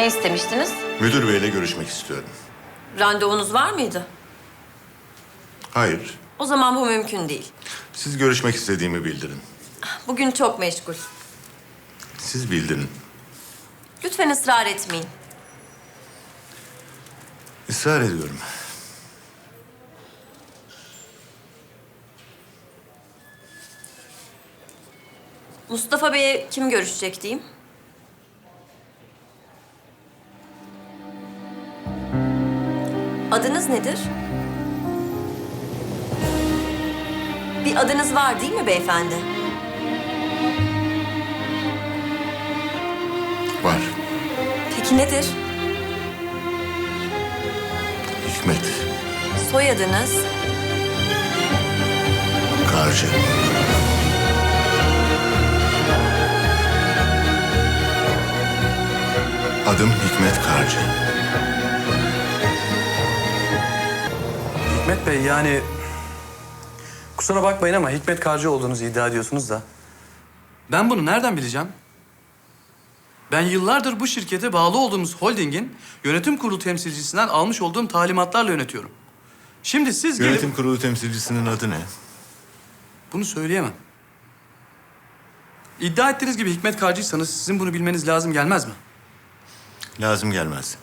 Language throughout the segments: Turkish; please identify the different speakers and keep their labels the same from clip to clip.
Speaker 1: Ne istemiştiniz?
Speaker 2: Müdür beyle görüşmek istiyorum.
Speaker 1: Randevunuz var mıydı?
Speaker 2: Hayır.
Speaker 1: O zaman bu mümkün değil.
Speaker 2: Siz görüşmek istediğimi bildirin.
Speaker 1: Bugün çok meşgul.
Speaker 2: Siz bildirin.
Speaker 1: Lütfen ısrar etmeyin.
Speaker 2: Israr ediyorum.
Speaker 1: Mustafa Bey'e kim görüşecek diyeyim? Adınız nedir? Bir adınız var değil mi beyefendi?
Speaker 2: Var.
Speaker 1: Peki nedir?
Speaker 2: Hikmet.
Speaker 1: Soyadınız?
Speaker 2: Karcı. Adım Hikmet Karcı.
Speaker 3: Bey yani... Kusura bakmayın ama Hikmet Karcı olduğunuzu iddia ediyorsunuz da. Ben bunu nereden bileceğim? Ben yıllardır bu şirkete bağlı olduğumuz holdingin yönetim kurulu temsilcisinden almış olduğum talimatlarla yönetiyorum. Şimdi siz gelip...
Speaker 2: Yönetim kurulu temsilcisinin adı ne?
Speaker 3: Bunu söyleyemem. İddia ettiğiniz gibi Hikmet Karcıysanız sizin bunu bilmeniz lazım gelmez mi?
Speaker 2: Lazım gelmez.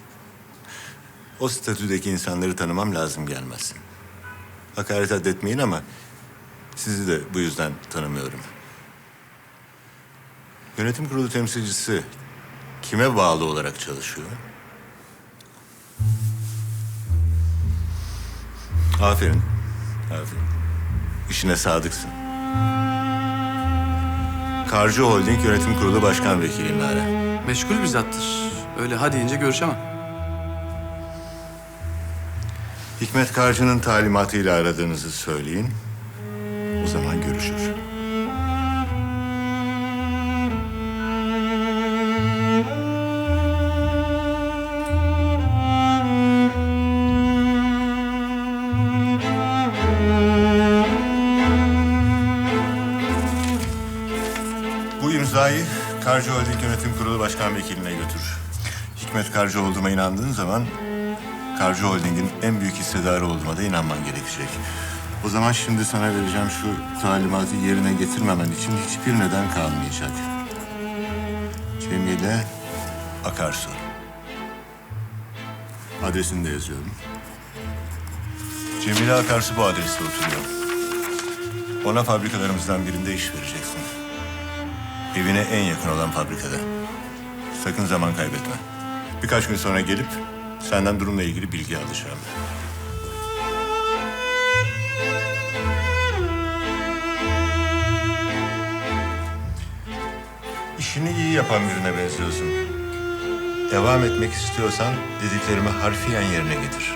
Speaker 2: O statüdeki insanları tanımam lazım gelmez. Hakaret addetmeyin ama sizi de bu yüzden tanımıyorum. Yönetim kurulu temsilcisi kime bağlı olarak çalışıyor? Aferin. Aferin. İşine sadıksın. Karcı Holding Yönetim Kurulu Başkan Vekili Nara.
Speaker 3: Meşgul bir zattır. Öyle ha deyince görüşemem.
Speaker 2: Hikmet Karcı'nın talimatıyla aradığınızı söyleyin. O zaman görüşür. Bu imzayı Karcı Holding Yönetim Kurulu Başkan Vekiline götür. Hikmet Karcı olduğuma inandığın zaman Karcı Holding'in en büyük hissedarı olduğuma da inanman gerekecek. O zaman şimdi sana vereceğim şu talimatı yerine getirmemen için hiçbir neden kalmayacak. Cemile Akarsu. Adresini de yazıyorum. Cemile Akarsu bu adreste oturuyor. Ona fabrikalarımızdan birinde iş vereceksin. Evine en yakın olan fabrikada. Sakın zaman kaybetme. Birkaç gün sonra gelip senden durumla ilgili bilgi alacağım. İşini iyi yapan birine benziyorsun. Devam etmek istiyorsan dediklerimi harfiyen yerine getir.